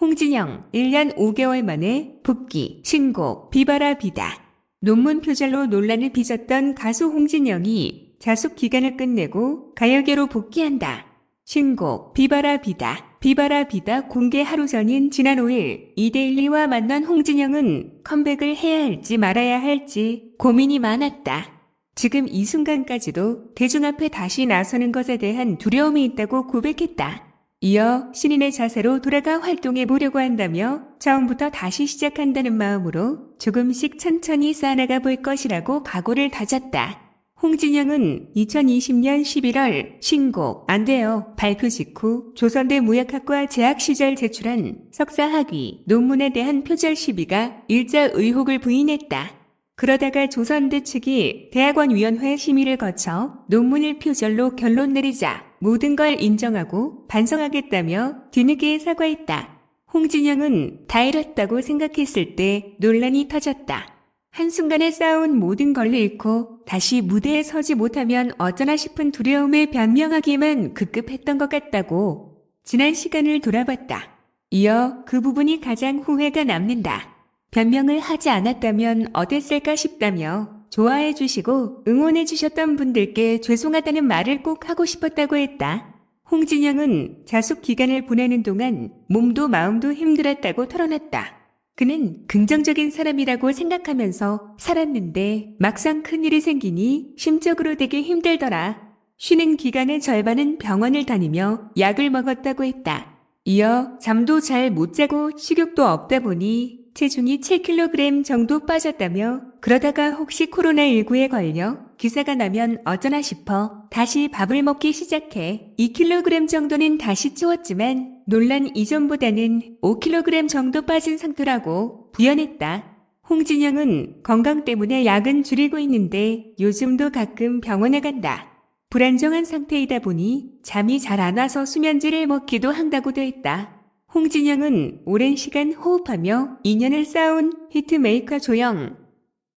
홍진영 1년 5개월 만에 복귀, 신곡, 비바라 비다. 논문 표절로 논란을 빚었던 가수 홍진영이 자숙 기간을 끝내고 가요계로 복귀한다. 신곡, 비바라 비다. 비바라 비다 공개 하루 전인 지난 5일 이데일리와 만난 홍진영은 컴백을 해야 할지 말아야 할지 고민이 많았다. 지금 이 순간까지도 대중 앞에 다시 나서는 것에 대한 두려움이 있다고 고백했다. 이어 신인의 자세로 돌아가 활동해 보려고 한다며 처음부터 다시 시작한다는 마음으로 조금씩 천천히 쌓아나가 볼 것이라고 각오를 다졌다. 홍진영은 2020년 11월 신곡 안 돼요 발표 직후 조선대 무역학과 재학 시절 제출한 석사 학위 논문에 대한 표절 시비가 일자 의혹을 부인했다. 그러다가 조선대 측이 대학원 위원회 심의를 거쳐 논문을 표절로 결론 내리자 모든 걸 인정하고 반성하겠다며 뒤늦게 사과했다. 홍진영은 다 잃었다고 생각했을 때 논란이 터졌다. 한순간에 쌓아온 모든 걸 잃고 다시 무대에 서지 못하면 어쩌나 싶은 두려움에 변명하기만 급급했던 것 같다고 지난 시간을 돌아봤다. 이어 그 부분이 가장 후회가 남는다. 변명을 하지 않았다면 어땠을까 싶다며 좋아해 주시고 응원해 주셨던 분들께 죄송하다는 말을 꼭 하고 싶었다고 했다. 홍진영은 자숙 기간을 보내는 동안 몸도 마음도 힘들었다고 털어놨다. 그는 긍정적인 사람이라고 생각하면서 살았는데 막상 큰일이 생기니 심적으로 되게 힘들더라. 쉬는 기간의 절반은 병원을 다니며 약을 먹었다고 했다. 이어 잠도 잘 못 자고 식욕도 없다 보니 체중이 7kg 정도 빠졌다며 그러다가 혹시 코로나19에 걸려 기사가 나면 어쩌나 싶어 다시 밥을 먹기 시작해 2kg 정도는 다시 찌웠지만 논란 이전보다는 5kg 정도 빠진 상태라고 부연했다. 홍진영은 건강 때문에 약은 줄이고 있는데 요즘도 가끔 병원에 간다. 불안정한 상태이다 보니 잠이 잘 안 와서 수면제를 먹기도 한다고도 했다. 홍진영은 오랜 시간 호흡하며 인연을 쌓은 히트메이커 조영,